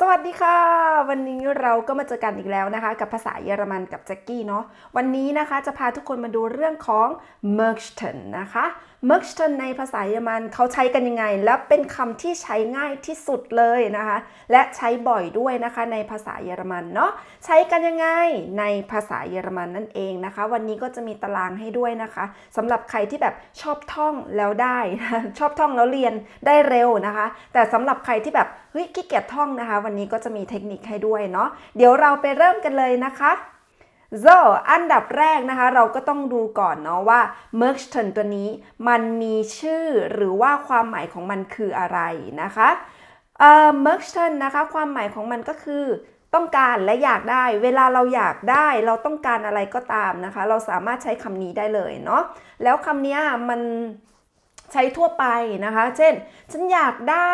สวัสดีค่ะ วันนี้เราก็มาเจอกันอีกแล้วนะคะ กับภาษาเยอรมันกับแจ็กกี้เนาะวันนี้นะคะจะพาทุกคนมาดูเรื่องของ m e r c h t e n นะคะ m e r c h t e n ในภาษาเยอรมันเขาใช้กันยังไง และเป็นคำที่ใช้ง่ายที่สุดเลยนะคะ และใช้บ่อยด้วยนะคะในภาษาเยอรมันเนาะใช้กันยังไงในภาษาเยอรมันนั่นเองนะคะ วันนี้ก็จะมีตารางให้ด้วยนะคะสำหรับใครที่แบบชอบท่องแล้วได้ชอบท่องแล้วเรียนได้เร็วนะคะ แต่สำหรับใครที่แบบเฮ้ยขี้เกียจท่องนะคะ วันนี้ก็จะมีเทคนิคให้ด้วยเนาะเดี๋ยวเราไปเริ่มกันเลยนะคะ so อันดับแรกนะคะเราก็ต้องดูก่อนเนาะว่า m e r c h t e n ตัวนี้มันมีชื่อหรือว่าความหมายของมันคืออะไรนะคะเอ่อ m e r c h t e n นะคะความหมายของมันก็คือต้องการและอยากได้ เวลาเราอยากได้ เราต้องการอะไรก็ตามนะคะ เราสามารถใช้คำนี้ได้เลยเนาะแล้วคำนี้มันใช้ทั่วไปนะคะ เช่น ฉันอยากได้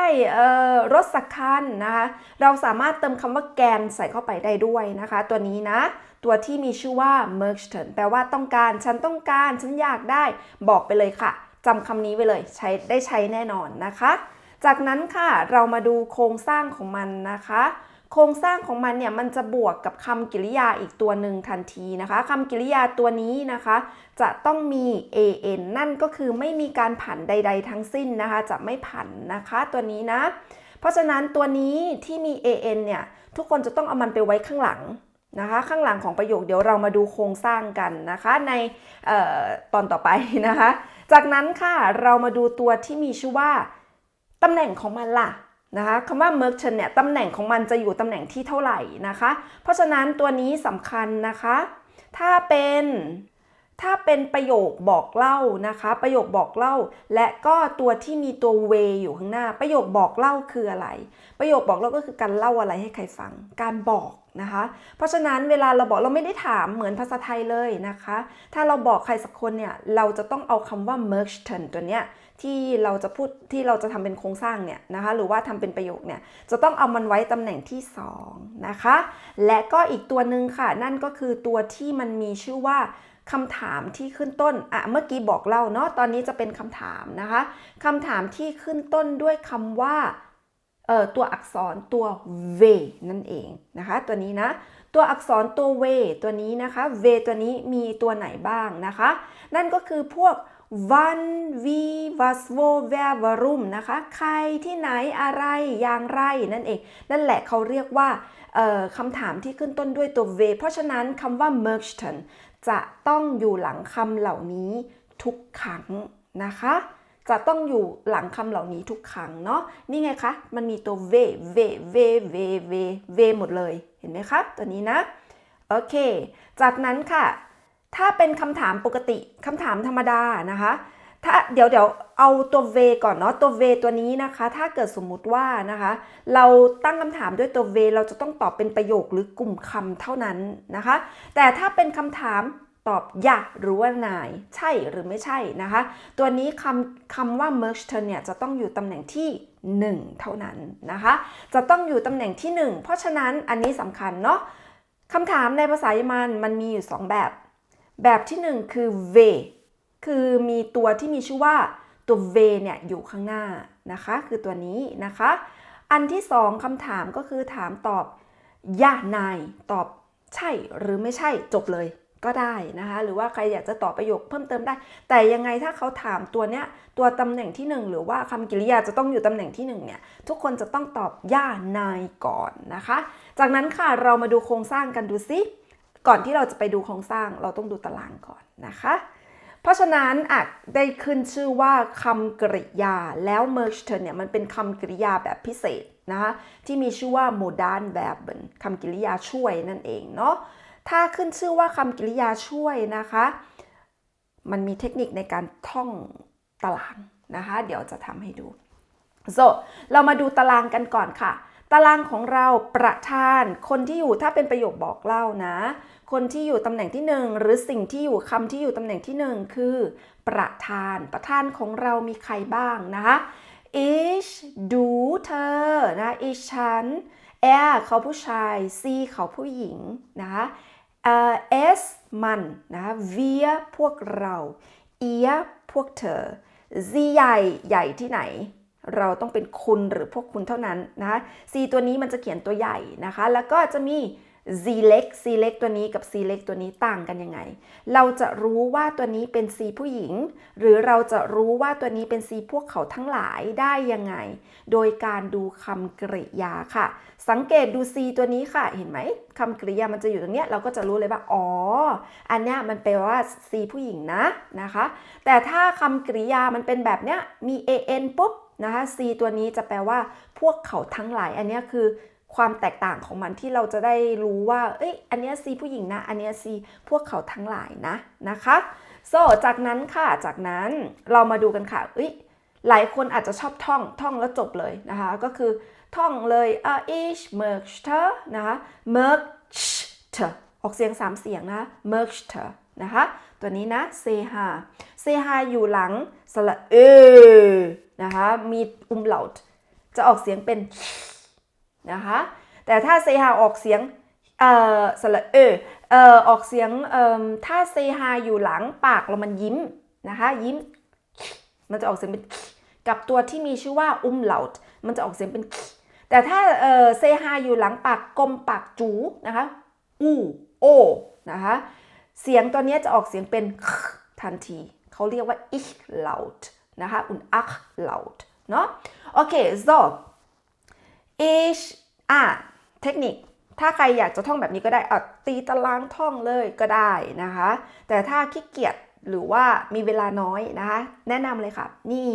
รถสักคันนะคะ เราสามารถเติมคำว่าแกนใส่เข้าไปได้ด้วยนะคะ ตัวนี้นะ ตัวที่มีชื่อว่า m e r c h t e n แปลว่าต้องการ ฉันต้องการ ฉันอยากได้ บอกไปเลยค่ะ จำคำนี้ไว้เลย ใช้ได้ใช้แน่นอนนะคะ จากนั้นค่ะ เรามาดูโครงสร้างของมันนะคะ โครงสร้างของมันเนี่ย มันจะบวกกับคำกริยาอีกตัวหนึ่งทันทีนะคะ คำกริยาตัวนี้นะคะ จะต้องมี an นั่นก็คือไม่มีการผันใด ๆ ทั้งสิ้นนะคะ จะไม่ผันนะคะ ตัวนี้นะ เพราะฉะนั้นตัวนี้ที่มี an เนี่ย ทุกคนจะต้องเอามันไปไว้ข้างหลัง นะคะ ข้างหลังของประโยคเดี๋ยวเรามาดูโครงสร้างกันนะคะในออตอนต่อไปนะคะ จากนั้นค่ะเรามาดูตัวที่มีชื่อว่าตำแหน่งของมันล่ะนะคะคำว่า merchant เนี่ยตำแหน่งของมันจะอยู่ตำแหน่งที่เท่าไหร่นะคะ เพราะฉะนั้นตัวนี้สำคัญนะคะ ถ้าเป็น ถ้าเป็นประโยคบอกเล่านะคะ ประโยคบอกเล่า และก็ตัวที่มีตัว way อยู่ข้างหน้า ประโยคบอกเล่าคืออะไร ประโยคบอกเล่าก็คือการเล่าอะไรให้ใครฟัง การบอกนะคะ เพราะฉะนั้นเวลาเราบอกเราไม่ได้ถามเหมือนภาษาไทยเลยนะคะ ถ้าเราบอกใครสักคนเนี่ยเราจะต้องเอาคำว่า merchant ตัวเนี้ย ที่เราจะพูดที่เราจะทำเป็นโครงสร้างเนี่ยนะคะหรือว่าทำเป็นประโยคเนี่ยจะต้องเอามันไว้ตำแหน่งที่ 2 นะคะ และก็อีกตัวหนึ่งค่ะ นั่นก็คือตัวที่มันมีชื่อว่าคำถามที่ขึ้นต้น อะ เมื่อกี้บอกเล่าเนาะ ตอนนี้จะเป็นคำถามนะคะคำถามที่ขึ้นต้นด้วยคำว่า เอ่อ ตัวอักษรตัว v นั่นเองนะคะ ตัวนี้นะ ตัวอักษรตัว v ตัวนี้นะคะ v ตัวนี้มีตัวไหนบ้างนะคะ นั่นก็คือพวก wann wie was wo wer warum นะคะ ใครที่ไหนอะไรอย่างไรนั่นเอง นั่นแหละเขาเรียกว่าคำถามที่ขึ้นต้นด้วยตัว v เพราะฉะนั้นคำว่า merchant จะต้องอยู่หลังคำเหล่านี้ทุกครั้งนะคะ จะต้องอยู่หลังคำเหล่านี้ทุกครั้งเนาะ นี่ไงคะ มันมีตัว v v v v v v หมดเลย เห็นไหมคะ ตัวนี้นะ โอเค จากนั้นค่ะ ถ้าเป็นคำถามปกติคำถามธรรมดานะคะ ถ้าเดี๋ยวเดี๋ยวเอาตัว v ก่อนเนาะตัว v ตัวนี้นะคะ ถ้าเกิดสมมุติว่านะคะ เราตั้งคำถามด้วยตัว v เราจะต้องตอบเป็นประโยคหรือกลุ่มคำเท่านั้นนะคะ แต่ถ้าเป็นคำถามตอบอยากหรือว่านาย ใช่หรือไม่ใช่นะคะ ตัวนี้คำคำว่า merchant เนี่ยจะต้องอยู่ตำแหน่งที่ 1 เท่านั้นนะคะ จะต้องอยู่ตำแหน่งที่ 1 เพราะฉะนั้นอันนี้สำคัญเนาะคำถามในภาษาเยอรมันมันมีอยู่ 2 แบบ แบบที่ 1 คือ v คือมีตัวที่มีชื่อว่าตัว v เนี่ยอยู่ข้างหน้านะคะ คือตัวนี้นะคะ อันที่ 2คำถามก็คือถามตอบย่านายตอบใช่หรือไม่ใช่จบเลยก็ได้นะคะ หรือว่าใครอยากจะตอบประโยคเพิ่มเติมได้ แต่ยังไงถ้าเขาถามตัวเนี้ยตัวตำแหน่งที่ 1 หรือว่าคำกริยาจะต้องอยู่ตำแหน่งที่1เนี่ยทุกคนจะต้องตอบย่านายก่อนนะคะ จากนั้นค่ะเรามาดูโครงสร้างกันดูซิ ก่อนที่เราจะไปดูโครงสร้างเราต้องดูตารางก่อนนะคะ เพราะฉะนั้นอาจได้ขึ้นชื่อว่าคำกริยาแล้ว merge เนี่ยมันเป็นคำกริยาแบบพิเศษนะคะที่มีชื่อว่า modal verb คำกริยาช่วยนั่นเองเนาะถ้าขึ้นชื่อว่าคำกริยาช่วยนะคะ มันมีเทคนิคในการท่องตารางนะคะ เดี๋ยวจะทำให้ดู so เรามาดูตารางกันก่อนค่ะ ตารางของเราประธานคนที่อยู่ถ้าเป็นประโยคบอกเล่านะ คนที่อยู่ตำแหน่งที่ 1 หรือสิ่งที่อยู่คำที่อยู่ตำแหน่งที่ 1 คือ ประธานประธานของเรามีใครบ้างนะคะ ich du เธอนะ ich ฉัน er เขาผู้ชาย sie เขาผู้หญิงนะคะ s มันนะคะ wir พวกเรา ihr พวกเธอ sie ใหญ่ใหญ่ที่ไหน เราต้องเป็นคุณหรือพวกคุณเท่านั้นนะคะ C ตัวนี้มันจะเขียนตัวใหญ่นะคะ แล้วก็จะมี Z เล็ก C เล็กตัวนี้กับ C เล็กตัวนี้ต่างกันยังไง เราจะรู้ว่าตัวนี้เป็น C ผู้หญิง หรือเราจะรู้ว่าตัวนี้เป็น C พวกเขาทั้งหลายได้ยังไง โดยการดูคำกริยาค่ะ สังเกตดู C ตัวนี้ค่ะ เห็นไหมคำกริยามันจะอยู่ตรงเนี้ย เราก็จะรู้เลยว่า อ๋อ อันเนี้ยมันแปลว่า C ผู้หญิงนะนะคะ แต่ถ้าคำกริยามันเป็นแบบเนี้ย มี an ปุ๊บ นะคะ C ตัวนี้จะแปลว่าพวกเขาทั้งหลาย อันนี้คือความแตกต่างของมันที่เราจะได้รู้ว่า เอ้ย อันนี้ย C ผู้หญิงนะ อันนี้ย C พวกเขาทั้งหลายนะนะคะ so จากนั้นค่ะ จากนั้นเรามาดูกันค่ะ เอ้ย หลายคนอาจจะชอบท่อง ท่องแล้วจบเลยนะคะ ก็คือท่องเลยอ่า ich möchte นะคะ möchte ออกเสียง3เสียงนะ möchte นะคะ ตัวนี้นะเซฮาเซฮาอยู่หลังสระเอนะคะมีอุมเหลาจะออกเสียงเป็นนะคะแต่ถ้าเซฮาออกเสียงเอ่อสระเอเอ่อออกเสียงเอ่อถ้าเซฮาอยู่หลังปากเรามันยิ้มนะคะยิ้ม มันจะออกเสียงเป็นกับตัวที่มีชื่อว่าอุมเหลามันจะออกเสียงเป็นแต่ถ้าเอ่อเซฮาอยู่หลังปากกลมปากจูนะคะอูโอนะคะ เสียงตัวนี้จะออกเสียงเป็นทันที เขาเรียกว่า ich laut นะคะ und ach laut เนาะโอเค so ich อะเทคนิค ถ้าใครอยากจะท่องแบบนี้ก็ได้อะตีตารางท่องเลยก็ได้นะคะ แต่ถ้าขี้เกียจหรือว่ามีเวลาน้อยนะคะ แนะนำเลยค่ะ นี่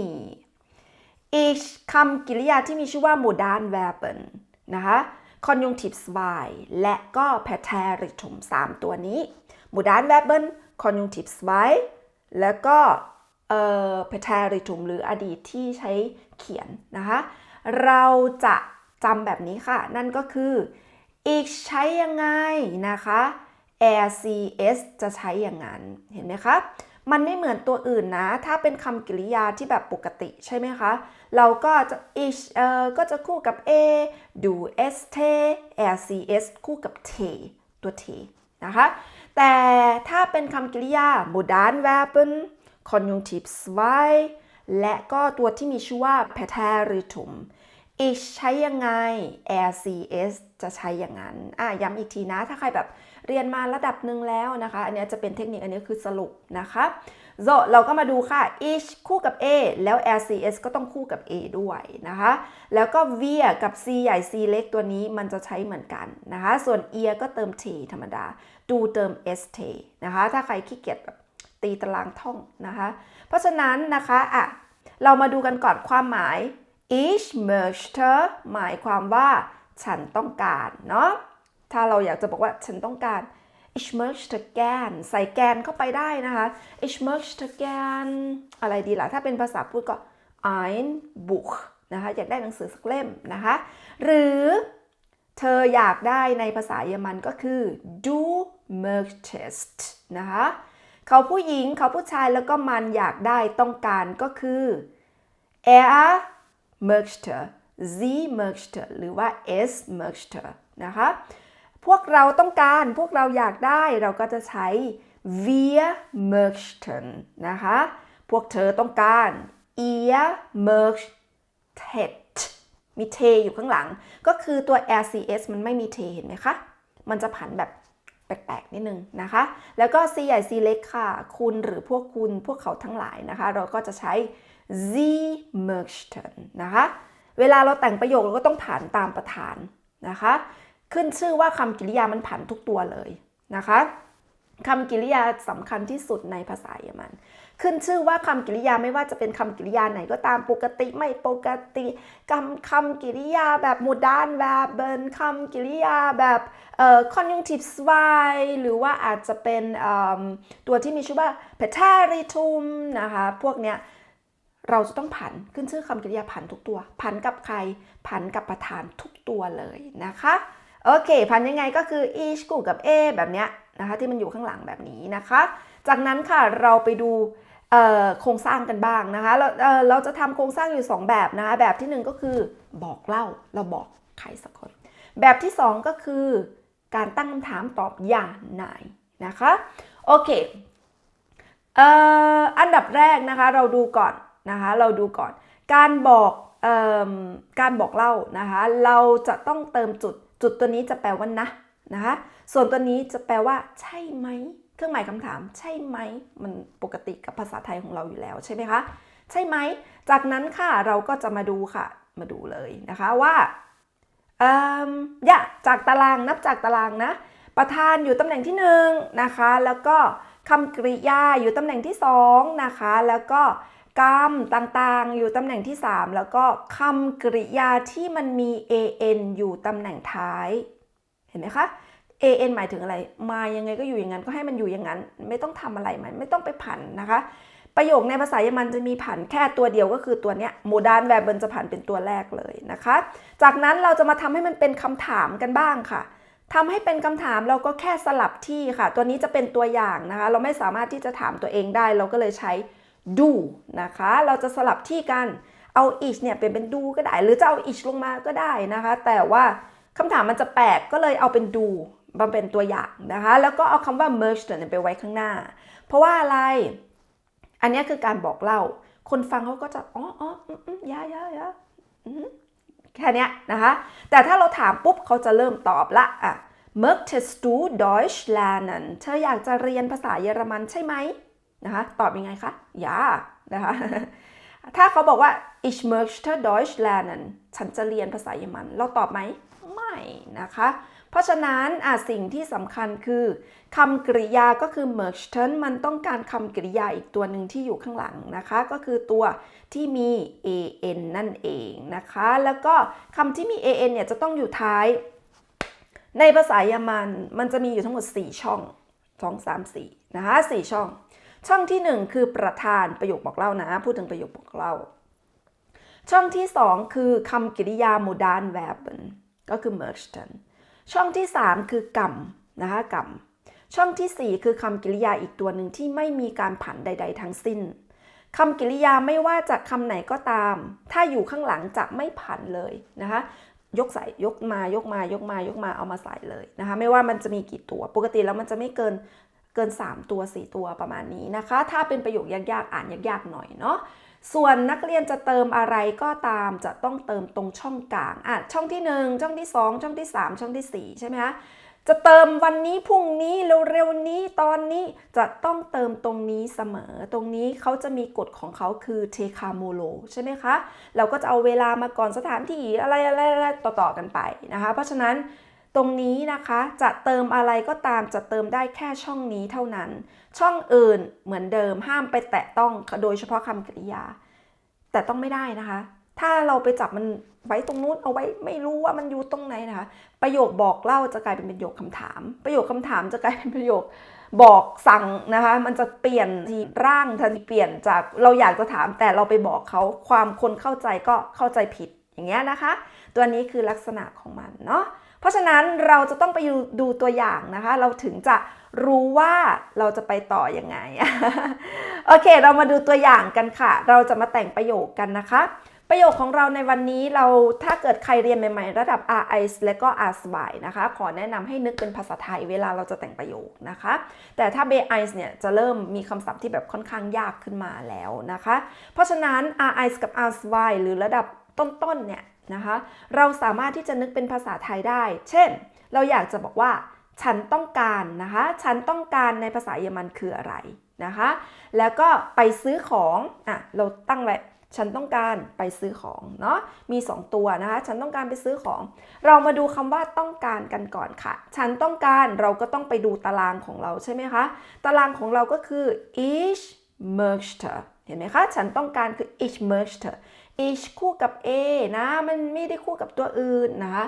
ich คำกริยาที่มีชื่อว่า modern verben นะคะ conjunctive 2และก็ präteritum 3 ตัวนี้ modern verben conjunctive 2แล้วก็เอ่อ präteritum หรืออดีตที่ใช้เขียนนะคะ เราจะจำแบบนี้ค่ะ นั่นก็คือ ich ใช้ยังไงนะคะ rcs จะใช้อย่างนั้น เห็นไหมคะ มันไม่เหมือนตัวอื่นนะ ถ้าเป็นคำกริยาที่แบบปกติใช่ไหมคะ เราก็จะ ich เอ่อก็จะคู่กับ a du st rcs คู่กับ t ตัว t นะคะ แต่ถ้าเป็นคำกริยา modern verben conjunctive 2และก็ตัวที่มีชื่อว่า präteritum ich ใช้ยังไง rcs จะใช้อย่างนั้น อะย้ำอีกทีนะ ถ้าใครแบบเรียนมาระดับหนึ่งแล้วนะคะ อันนี้จะเป็นเทคนิคอันนี้คือสรุปนะคะ so เราก็มาดูค่ะ ich คู่กับ a แล้ว rcs ก็ต้องคู่กับ a ด้วยนะคะ แล้วก็ wir กับ c ใหญ่ c เล็กตัวนี้มันจะใช้เหมือนกันนะคะ ส่วน ear ก็เติม t ธรรมดาดูเติม st นะคะ ถ้าใครขี้เกียจแบบตีตารางท่องนะคะ เพราะฉะนั้นนะคะอะเรามาดูกันก่อนความหมาย ich möchte หมายความว่าฉันต้องการเนาะ ถ้าเราอยากจะบอกว่าฉันต้องการ ich möchte gern ใส่แกนเข้าไปได้นะคะ ich möchte gern อะไรดีล่ะ ถ้าเป็นภาษาพูดก็ ein Buch นะคะ อยากได้หนังสือสักเล่มนะคะ หรือเธออยากได้ในภาษาเยอรมันก็คือ du möchtest นะคะ เขาผู้หญิงเขาผู้ชายแล้วก็มันอยากได้ต้องการก็คือ er möchte sie möchte หรือว่า es möchte นะคะ พวกเราต้องการ พวกเราอยากได้ เราก็จะใช้ wir möchten นะคะ พวกเธอต้องการ ihr möchtet มีเทอยู่ข้างหลัง ก็คือตัว rcs มันไม่มีเทเห็นไหมคะ มันจะผันแบบแปลกๆ นิดนึงนะคะ แล้วก็ c ใหญ่ c เล็กค่ะ คุณหรือพวกคุณ พวกเขาทั้งหลายนะคะ เราก็จะใช้ sie möchten นะคะ เวลาเราแต่งประโยคเราก็ต้องผ่านตามประธานนะคะ ขึ้นชื่อว่าคำกริยามันผันทุกตัวเลยนะคะคำกริยาสำคัญที่สุดในภาษาเยอรมัน ขึ้นชื่อว่าคำกริยาไม่ว่าจะเป็นคำกริยาไหนก็ตามปกติไม่ปกติคำคำกริยาแบบ modern verben คำกริยาแบบเอ่อ conjunctive 2หรือว่าอาจจะเป็นเอ่อตัวที่มีชื่อว่า preteritum นะคะ พวกเนี้ยเราจะต้องผันขึ้นชื่อคำกริยาผันทุกตัว ผันกับใครผันกับประธานทุกตัวเลยนะคะ โอเคผันยังไงก็คือ each กูกับ a แบบเนี้ยนะคะที่มันอยู่ข้างหลังแบบนี้นะคะ จากนั้นค่ะเราไปดูโครงสร้างกันบ้างนะคะเราเเราจะทำโครงสร้างอยู่ 2 แบบนะคะแบบที่ 1 ก็คือบอกเล่าเราบอกใครสักคน แบบที่ 2 ก็คือ การตั้งคำถามตอบอย่างไหนนะคะโอเคเอ่ออันดับแรกนะคะเราดูก่อนนะคะเราดูก่อน การบอกออการบอกเล่านะคะเราจะต้องเติมจุด จุดตัวนี้จะแปลว่านะนะคะ ส่วนตัวนี้จะแปลว่า ใช่ไหม เครื่องหมายคำถาม ใช่ไหม มันปกติกับภาษาไทยของเราอยู่แล้วใช่ไหมคะ ใช่ไหม จากนั้นค่ะเราก็จะมาดูค่ะ มาดูเลยนะคะว่าเอ่ออย่าจากตารางนับจากตารางนะ ประธานอยู่ตำแหน่งที่หนึ่งนะคะ แล้วก็คำกริยาอยู่ตำแหน่งที่สองนะคะ แล้วก็ กรรมต่างๆ อยู่ตำแหน่งที่ 3 แล้วก็คำกริยาที่มันมี an อยู่ตำแหน่งท้าย เห็นไหมคะ an หมายถึงอะไร มายังไงก็อยู่อย่างนั้นก็ให้มันอยู่อย่างนั้น ไม่ต้องทำอะไรมันไม่ต้องไปผันนะคะ ประโยคในภาษาเยอรมันจะมีผันแค่ตัวเดียวก็คือตัวเนี้ยโมดานแวร์เบินจะผันเป็นตัวแรกเลยนะคะ จากนั้นเราจะมาทำให้มันเป็นคำถามกันบ้างค่ะทำให้เป็นคำถามเราก็แค่สลับที่ค่ะ ตัวนี้จะเป็นตัวอย่างนะคะ เราไม่สามารถที่จะถามตัวเองได้ เราก็เลยใช้ do นะคะ เราจะสลับที่กันเอา each เนี่ยเป็นเป็น do ก็ได้ หรือจะเอา each ลงมาก็ได้นะคะ แต่ว่าคำถามมันจะแปลกก็เลยเอาเป็น do มาเป็นตัวอย่างนะคะ แล้วก็เอาคำว่า merge เนี่ยไปไว้ข้างหน้า เพราะว่าอะไร อันนี้คือการบอกเล่า คนฟังเขาก็จะ อ๋ออ๋ออืมยายายาแค่นี้นะคะ แต่ถ้าเราถามปุ๊บเขาจะเริ่มตอบละอะ möchtest du Deutsch lernen เธออยากจะเรียนภาษาเยอรมันใช่ไหม นะคะตอบยังไงคะยานะคะถ้าเขาบอกว่า ich möchte Deutsch lernen ฉันจะเรียนภาษาเยอรมัน เราตอบไหม ไม่นะคะ เพราะฉะนั้นอะสิ่งที่สำคัญคือคำกริยาก็คือ möchte มันต้องการคำกริยาอีกตัวหนึ่งที่อยู่ข้างหลังนะคะ ก็คือตัวที่มี an นั่นเองนะคะ แล้วก็คำที่มี an เนี่ยจะต้องอยู่ท้าย ในภาษาเยอรมัน มันจะมีอยู่ทั้งหมด 4 ช่อง 2 3 4 นะคะ4ช่อง ช่องที่ 1 คือประธานประโยคบอกเล่านะ พูดถึงประโยคบอกเล่า ช่องที่ 2 คือคำกริยา modern verb ก็คือ möchten ช่องที่ 3 คือกรรมนะคะกรรมช่องทีสี่ 4 คือคำกริยาอีกตัวหนึ่งที่ไม่มีการผันใด ๆ ทั้งสิ้นคำกริยาไม่ว่าจะคำไหนก็ตาม ถ้าอยู่ข้างหลังจะไม่ผันเลยนะคะ ยกใส่ยกมายกมายกมายกมาเอามาใส่เลยนะคะ ไม่ว่ามันจะมีกี่ตัว ปกติแล้วมันจะไม่เกิน เกิน 3 ตัว 4 ตัวประมาณนี้นะคะ ถ้าเป็นประโยคยากๆ อ่านยากๆหน่อยเนาะส่วนนักเรียนจะเติมอะไรก็ตามจะต้องเติมตรงช่องกลางอะช่องที่ 1 ช่องที่ 2 ช่องที่ 3 ช่องที่ 4 ใช่ไหมคะจะเติมวันนี้พรุ่งนี้เร็วๆนี้ตอนนี้จะต้องเติมตรงนี้เสมอ ตรงนี้เขาจะมีกฎของเขาคือเทคาโมโลใช่ไหมคะ เราก็จะเอาเวลามาก่อนสถานที่อะไรอะไรต่อๆกันไปนะคะ เพราะฉะนั้น ตรงนี้นะคะจะเติมอะไรก็ตามจะเติมได้แค่ช่องนี้เท่านั้น ช่องอื่นเหมือนเดิมห้ามไปแตะต้องโดยเฉพาะคำกริยา แต่ต้องไม่ได้นะคะ ถ้าเราไปจับมันไว้ตรงนู้นเอาไว้ไม่รู้ว่ามันอยู่ตรงไหนนะคะ ประโยคบอกเล่าจะกลายเป็นประโยคคำถาม ประโยคคำถามจะกลายเป็นประโยคบอกสั่งนะคะ มันจะเปลี่ยนทีร่างทันทีเปลี่ยนจากเราอยากจะถามแต่เราไปบอกเขาความคนเข้าใจก็เข้าใจผิดอย่างเงี้ยนะคะ ตัวนี้คือลักษณะของมันเนาะ เพราะฉะนั้นเราจะต้องไปดูตัวอย่างนะคะ เราถึงจะรู้ว่าเราจะไปต่ออยังไง โอเค เรามาดูตัวอย่างกันค่ะ เราจะมาแต่งประโยคกันนะคะ ประโยคของเราในวันนี้เราถ้าเกิดใครเรียนใหม่ ๆ ระดับ R I และก็ R สบายนะคะ ขอแนะนำให้นึกเป็นภาษาไทยเวลาเราจะแต่งประโยคนะคะ แต่ถ้า B I เนี่ยจะเริ่มมีคำศัพท์ที่แบบค่อนข้างยากขึ้นมาแล้วนะคะ เพราะฉะนั้น R I กับ R สบายหรือระดับต้นๆเนี่ย นะคะ เราสามารถที่จะนึกเป็นภาษาไทยได้ เช่น เราอยากจะบอกว่า ฉันต้องการนะคะ ฉันต้องการในภาษาเยอรมันคืออะไรนะคะ แล้วก็ไปซื้อของอะเราตั้งไว้ฉันต้องการไปซื้อของเนาะมี 2 ตัวนะคะ ฉันต้องการไปซื้อของ เรามาดูคำว่าต้องการกันก่อนค่ะ ฉันต้องการเราก็ต้องไปดูตารางของเราใช่ไหมคะ ตารางของเราก็คือ ich möchte เห็นไหมคะ ฉันต้องการคือ ich möchte ich คู่กับ a นะ มันไม่ได้คู่กับตัวอื่นนะคะ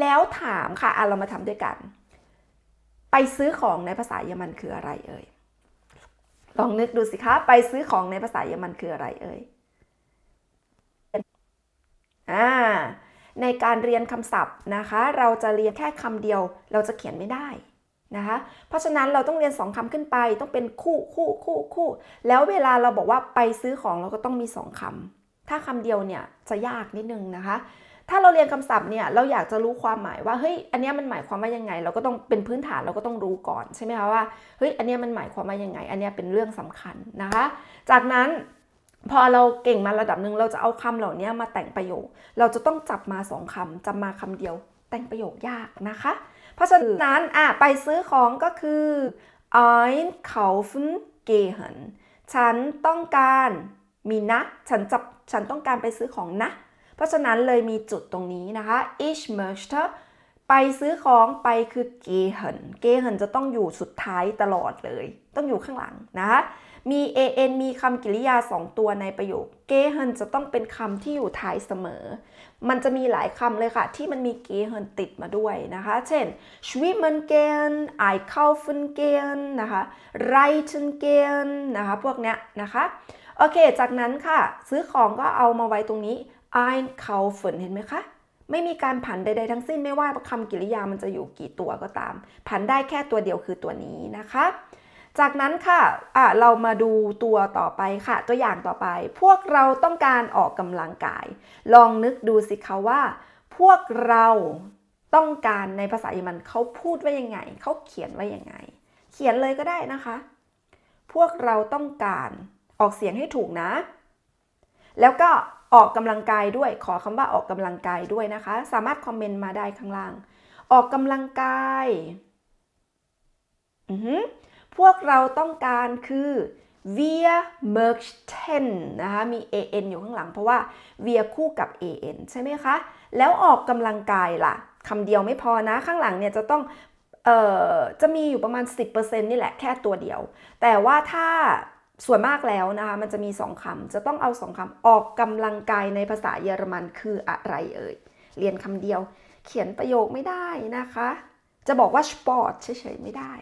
แล้วถามค่ะอะเรามาทำด้วยกัน ไปซื้อของในภาษาเยอรมันคืออะไรเอ่ย ลองนึกดูสิคะ ไปซื้อของในภาษาเยอรมันคืออะไรเอ่ยอ่าในการเรียนคำศัพท์นะคะ เราจะเรียนแค่คำเดียว เราจะเขียนไม่ได้นะคะ เพราะฉะนั้นเราต้องเรียนสองคำขึ้นไป ต้องเป็นคู่คู่คู่คู่ แล้วเวลาเราบอกว่าไปซื้อของเราก็ต้องมีสองคำ ถ้าคำเดียวเนี่ยจะยากนิดนึงนะคะ ถ้าเราเรียนคำศัพท์เนี่ยเราอยากจะรู้ความหมายว่าเฮ้ยอันนี้มันหมายความว่ายังไง เราก็ต้องเป็นพื้นฐานเราก็ต้องรู้ก่อนใช่ไหมคะว่าเฮ้ยอันนี้มันหมายความว่ายังไง อันนี้เป็นเรื่องสำคัญนะคะ จากนั้นพอเราเก่งมาระดับหนึ่งเราจะเอาคำเหล่านี้มาแต่งประโยค เราจะต้องจับมาสองคำจำมาคำเดียว แต่งประโยคยากนะคะ เพราะฉะนั้นอะไปซื้อของก็คือ einkaufen gehen ฉันต้องการ มีนะ ฉันจับฉันต้องการไปซื้อของนะ เพราะฉะนั้นเลยมีจุดตรงนี้นะคะ ich möchte ไปซื้อของไปคือ gehen gehen จะต้องอยู่สุดท้ายตลอดเลย ต้องอยู่ข้างหลังนะคะมี an มีคำกริยา 2 ตัวในประโยค gehen จะต้องเป็นคำที่อยู่ท้ายเสมอ มันจะมีหลายคำเลยค่ะ ที่มันมี gehen ติดมาด้วยนะคะ เช่น schwimmen gehen einkaufen gehen นะคะ reiten gehen นะคะ พวกเนี้ยนะคะโอเค จากนั้นค่ะ ซื้อของก็เอามาไว้ตรงนี้ einkaufen เห็นไหมคะไม่มีการผันใดๆทั้งสิ้นไม่ว่าคำกริยามันจะอยู่กี่ตัวก็ตาม ผันได้แค่ตัวเดียวคือตัวนี้นะคะ จากนั้นค่ะะเรามาดูตัวต่อไปค่ะ ตัวอย่างต่อไป พวกเราต้องการออกกำลังกาย ลองนึกดูสิคะว่า พวกเราต้องการในภาษาเยอรมันเขาพูดว่ายังไง เขาเขียนว่ายังไง เขียนเลยก็ได้นะคะ พวกเราต้องการออกเสียงให้ถูกนะ แล้วก็ออกกำลังกายด้วย ขอคำว่าออกกำลังกายด้วยนะคะ สามารถคอมเมนต์มาได้ข้างล่าง ออกกำลังกาย อือหือ พวกเราต้องการคือ wir möchten นะคะมี an อยู่ข้างหลังเพราะว่า wir คู่กับ an ใช่ไหมคะ แล้วออกกำลังกายล่ะคำเดียวไม่พอนะข้างหลังเนี่ยจะต้องเอ่อจะมีอยู่ประมาณ 10%นี่แหละแค่ตัวเดียว แต่ว่าถ้าส่วนมากแล้วนะคะมันจะมี 2คำจะต้องเอา 2คำออกกำลังกายในภาษาเยอรมันคืออะไรเอ่ย เรียนคำเดียว เขียนประโยคไม่ได้นะคะ จะบอกว่า sport เฉยๆไม่ได้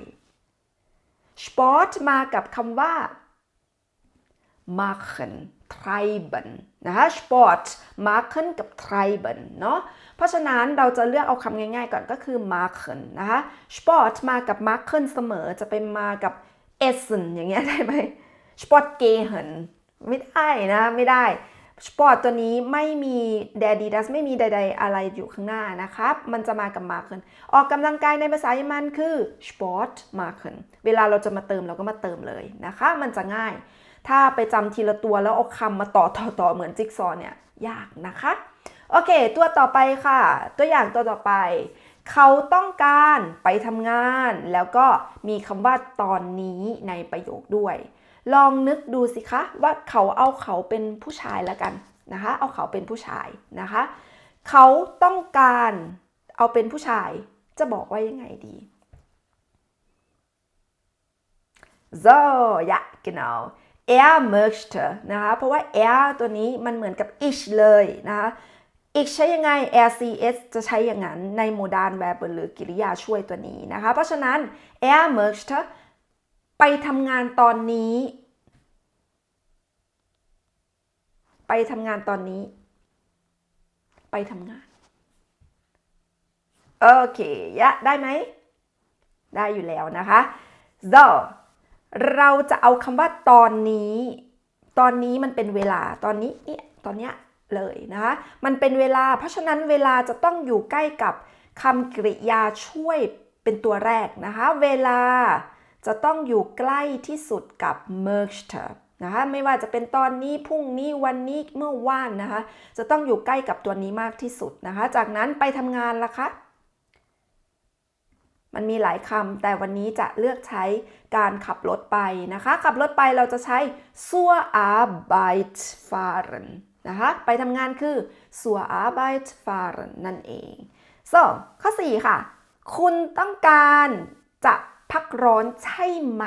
sport มากับคำว่า machen treiben นะคะ sport machen กับ treiben เนาะเพราะฉะนั้นเราจะเลือกเอาคำง่ายๆก่อนก็คือ machen นะคะ sport มากับ machen เสมอจะเป็นมากับ essen อย่างเงี้ยได้ไหม sport gehen ไม่ได้นะ ไม่ได้ สปอร์ตตัวนี้ไม่มีแดดีดัสไม่มีใด ๆ อะไรอยู่ข้างหน้านะครับ มันจะมากับมาเคินออกกำลังกายในภาษาเยอรมันคือสปอร์ตมาเคินเวลาเราจะมาเติมเราก็มาเติมเลยนะคะ มันจะง่าย ถ้าไปจำทีละตัวแล้วเอาคำมาต่อต่อต่อเหมือนจิ๊กซอเนี่ยยากนะคะ โอเค ตัวต่อไปค่ะ ตัวอย่างตัวต่อไป เขาต้องการไปทำงาน แล้วก็มีคำว่าตอนนี้ในประโยคด้วย ลองนึกดูสิคะว่าเขาเอาเขาเป็นผู้ชายแล้วกันนะคะ เอาเขาเป็นผู้ชายนะคะ เขาต้องการเอาเป็นผู้ชายจะบอกว่ายังไงดี so ja genau er möchte นะคะ เพราะว่า er ตัวนี้มันเหมือนกับ ich เลยนะคะ ich ใช้ยังไง rcs จะใช้อย่างนั้นในโมดาน verb หรือกิริยาช่วยตัวนี้นะคะ เพราะฉะนั้น er möchte ไปทำงานตอนนี้ ไปทำงานตอนนี้ ไปทำงาน โอเค ยะ ได้ไหม ได้อยู่แล้วนะคะ so เราจะเอาคำว่าตอนนี้ ตอนนี้มันเป็นเวลา ตอนนี้เนี่ย ตอนเนี้ยเลยนะคะ มันเป็นเวลา เพราะฉะนั้นเวลาจะต้องอยู่ใกล้กับคำกริยาช่วยเป็นตัวแรกนะคะ เวลา จะต้องอยู่ใกล้ที่สุดกับ möchte นะคะไม่ว่าจะเป็นตอนนี้พรุ่งนี้วันนี้เมื่อวานนะคะ จะต้องอยู่ใกล้กับตัวนี้มากที่สุดนะคะ จากนั้นไปทำงานละคะมันมีหลายคำแต่วันนี้จะเลือกใช้การขับรถไปนะคะ ขับรถไปเราจะใช้ zur Arbeit fahren นะคะไปทำงานคือ zur Arbeit fahren นั่นเอง so ข้อ 4 ค่ะ คุณต้องการจะ พักร้อนใช่ไหม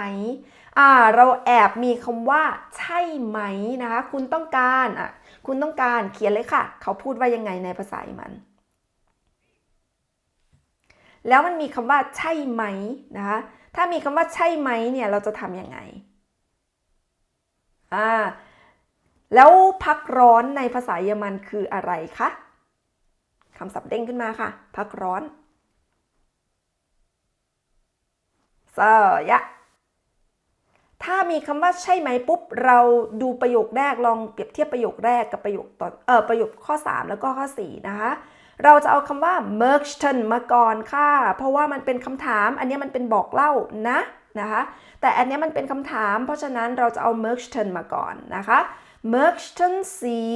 อ่าเราแอบมีคำว่า ใช่ไหมนะคะ คุณต้องการอะคุณต้องการเขียนเลยค่ะ เขาพูดว่ายังไงในภาษามัน แล้วมันมีคำว่าใช่ไหมนะคะ ถ้ามีคำว่าใช่ไหมเนี่ยเราจะทำยังไงอ่าแล้วพักร้อนในภาษาเยอรมันคืออะไรคะคำศัพท์เด้งขึ้นมาค่ะ พักร้อน so ยะ ถ้ามีคำว่าใช่ไหมปุ๊บ เราดูประโยคแรกลองเปรียบเทียบประโยคแรกกับประโยคตอนเออประโยคข้อ 3 แล้วก็ข้อ 4 นะคะ เราจะเอาคำว่า möchten มาก่อนค่ะ เพราะว่ามันเป็นคำถาม อันนี้มันเป็นบอกเล่านะนะคะ แต่อันนี้มันเป็นคำถาม เพราะฉะนั้นเราจะเอา möchten มาก่อนนะคะ möchten Sie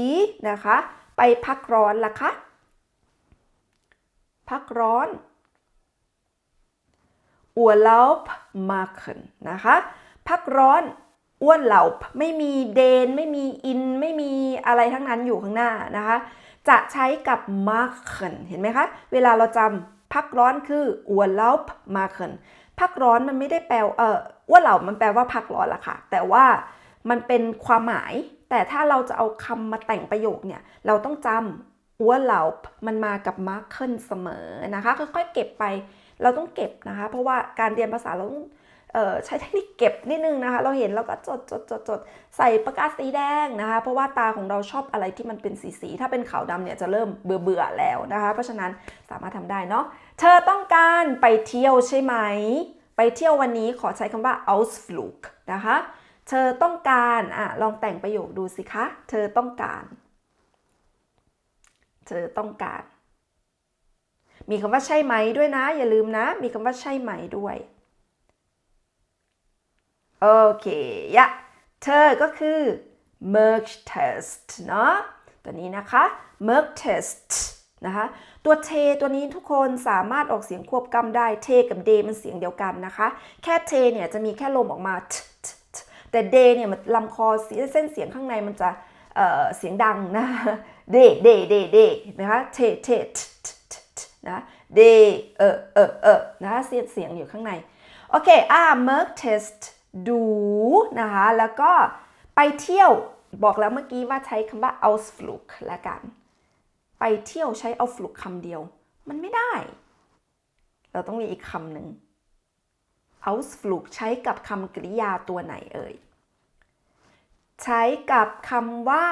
นะคะ ไปพักร้อนล่ะคะ พักร้อน Urlaub machen นะคะ พักร้อน Urlaub ไม่มีเดน ไม่มีอิน ไม่มีอะไรทั้งนั้นอยู่ข้างหน้านะคะ จะใช้กับ machen เห็นไหมคะ เวลาเราจำพักร้อนคือ Urlaub machen พักร้อนมันไม่ได้แปลเอออ้ว่าเหล่ามันแปลว่าพักร้อนละค่ะ แต่ว่ามันเป็นความหมาย แต่ถ้าเราจะเอาคำมาแต่งประโยคเนี่ย เราต้องจำ Urlaub มันมากับ machen เสมอนะคะ ค่อยๆเก็บไป เราต้องเก็บนะคะ เพราะว่าการเรียนภาษาเราต้องใช้เทคนิคเก็บนิดนึงนะคะ เราเห็นเราก็จดจดจดจดใส่ปากกาสีแดงนะคะ เพราะว่าตาของเราชอบอะไรที่มันเป็นสีสี ถ้าเป็นขาวดำเนี่ยจะเริ่มเบื่อเบื่อแล้วนะคะ เพราะฉะนั้นสามารถทำได้เนาะ เธอต้องการไปเที่ยวใช่ไหม ไปเที่ยววันนี้ขอใช้คำว่า Ausflug นะคะ เธอต้องการอะลองแต่งประโยคดูสิคะ เธอต้องการ เธอต้องการ มีคำว่าใช่ไหมด้วยนะ อย่าลืมนะ มีคำว่าใช่ไหมด้วยโอเคยะเธอก็คือ Merchtest เนาะตัวนี้นะคะ Merchtest นะคะตัวเทตัวนี้ทุกคนสามารถออกเสียงควบกำได้เทกับเดมันเสียงเดียวกันนะคะ แค่เทเนี่ยจะมีแค่ลมออกมาแต่เดเนี่ยมันลำคอเส้นเสียงข้างในมันจะเเสียงดังนะเดเดเดเดนะคะเทเท นะเดเออเออเออนะคะเสียงเสียงอยู่ข้างใน โอเค อ่า Merk test ดูนะคะ แล้วก็ไปเที่ยว บอกแล้วเมื่อกี้ว่าใช้คำว่า Ausflug ละกัน ไปเที่ยวใช้ Ausflug คำเดียว มันไม่ได้ เราต้องมีอีกคำหนึ่ง Ausflug ใช้กับคำกริยาตัวไหนเอ่ย ใช้กับคำว่า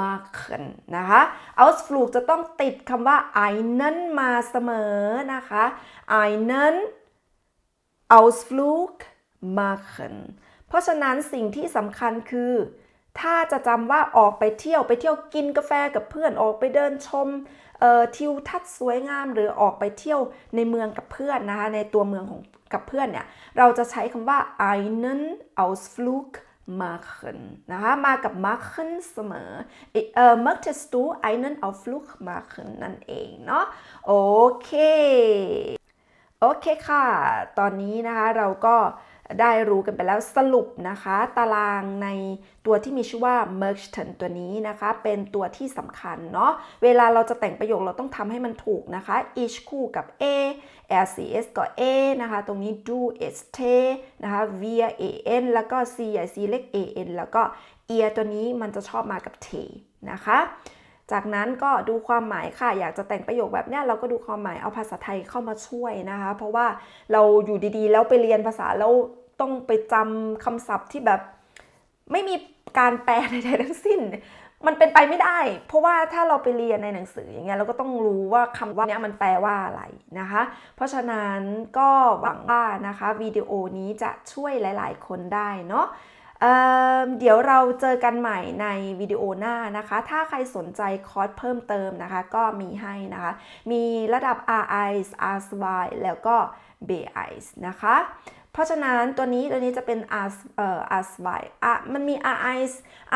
machen นะคะ Ausflug จะต้องติดคำว่า einen มาเสมอนะคะ einen Ausflug machen เพราะฉะนั้นสิ่งที่สำคัญคือ ถ้าจะจำว่าออกไปเที่ยวไปเที่ยวกินกาแฟกับเพื่อนออกไปเดินชมทิวทัศน์สวยงามหรือออกไปเที่ยวในเมืองกับเพื่อนนะคะในตัวเมืองของกับเพื่อนเนี่ยเราจะใช้คำว่า einen Ausflug machen นะคะมากับ machen เสมอเอ่อ möchtest du einen Ausflug machen นั่นเองเนาะโอเค โอเคค่ะ ตอนนี้นะคะเราก็ ได้รู้กันไปแล้วสรุปนะคะ ตารางในตัวที่มีชื่อว่า Merchant ตัวนี้นะคะ เป็นตัวที่สำคัญเนาะเวลาเราจะแต่งประโยคเราต้องทำให้มันถูกนะคะ each คู่กับ a rcs ก็ a นะคะ ตรงนี้ do s t นะคะ via an แล้วก็ c c เล็ก an แล้วก็ ear ตัวนี้มันจะชอบมากับ t นะคะจากนั้นก็ดูความหมายค่ะ อยากจะแต่งประโยคแบบเนี้ยเราก็ดูความหมายเอาภาษาไทยเข้ามาช่วยนะคะ เพราะว่าเราอยู่ดีๆ แล้วไปเรียนภาษาแล้ว ต้องไปจำคำศัพท์ที่แบบไม่มีการแปลใดๆทั้งสิ้น มันเป็นไปไม่ได้ เพราะว่าถ้าเราไปเรียนในหนังสืออย่างเงี้ยเราก็ต้องรู้ว่าคำว่าเนี้ยมันแปลว่าอะไรนะคะ เพราะฉะนั้นก็หวังว่านะคะวิดีโอนี้จะช่วยหลาย ๆ คนได้เนาะเเดี๋ยวเราเจอกันใหม่ในวิดีโอหน้านะคะ ถ้าใครสนใจคอร์สเพิ่มเติมนะคะ ก็มีให้นะคะ มีระดับ RIs RSY แล้วก็ BIs นะคะ เพราะฉะนั้นตัวนี้ตัวนี้จะเป็น R เอ่อ RSY อะมันมี RIs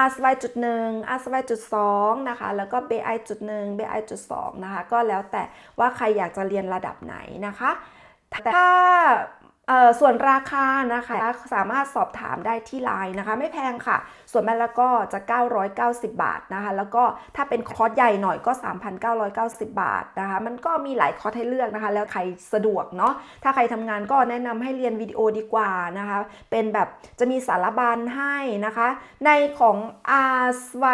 RSY จุดหนึ่ง RSY จุดสองนะคะ แล้วก็ BI จุดหนึ่ง BI จุดสองนะคะ ก็แล้วแต่ว่าใครอยากจะเรียนระดับไหนนะคะแต่ถ้า ส่วนราคานะคะสามารถสอบถามได้ที่ไลน์นะคะ ไม่แพงค่ะ ส่วนแม่ล้วก็จะ 990 บาทนะคะ แล้วก็ถ้าเป็นคอร์สใหญ่หน่อยก็ 3,990 บาทนะคะ มันก็มีหลายคอร์สให้เลือกนะคะ แล้วใครสะดวกเนาะถ้าใครทำงานก็แนะนำให้เรียนวิดีโอดีกว่านะคะ เป็นแบบจะมีสารบัญให้นะคะ ในของ R 1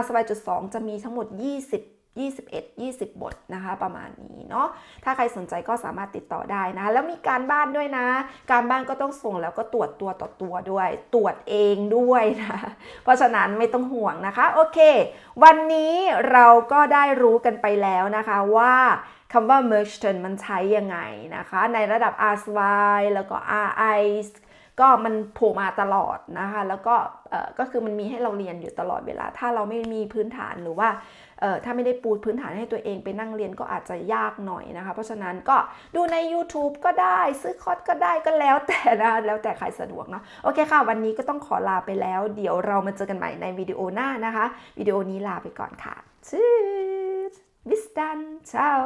R 1 2จะมีทั้งหมด 20 21 20 บทนะคะ ประมาณนี้เนาะถ้าใครสนใจก็สามารถติดต่อได้นะ แล้วมีการบ้านด้วยนะ การบ้านก็ต้องส่งแล้วก็ตรวจตัวต่อตัวด้วย ตรวจเองด้วยนะ เพราะฉะนั้นไม่ต้องห่วงนะคะ โอเค วันนี้เราก็ได้รู้กันไปแล้วนะคะว่าคำว่า merchant มันใช้ยังไงนะคะ ในระดับ R 2แล้วก็ R I ก็มันโผล่มาตลอดนะคะ แล้วก็ก็คือมันมีให้เราเรียนอยู่ตลอดเวลา ถ้าเราไม่มีพื้นฐานหรือว่าถ้าไม่ได้ปูพื้นฐานให้ตัวเองไปนั่งเรียนก็อาจจะยากหน่อยนะคะ เพราะฉะนั้นก็ดูใน YouTube ก็ได้ซื้อคอร์สก็ได้ก็แล้วแต่นะแล้วแต่ใครสะดวกเนาะโอเคค่ะ วันนี้ก็ต้องขอลาไปแล้ว เดี๋ยวเรามาเจอกันใหม่ในวิดีโอหน้านะคะวิดีโอนี้ลาไปก่อนค่ะ Tschüss bis dann ciao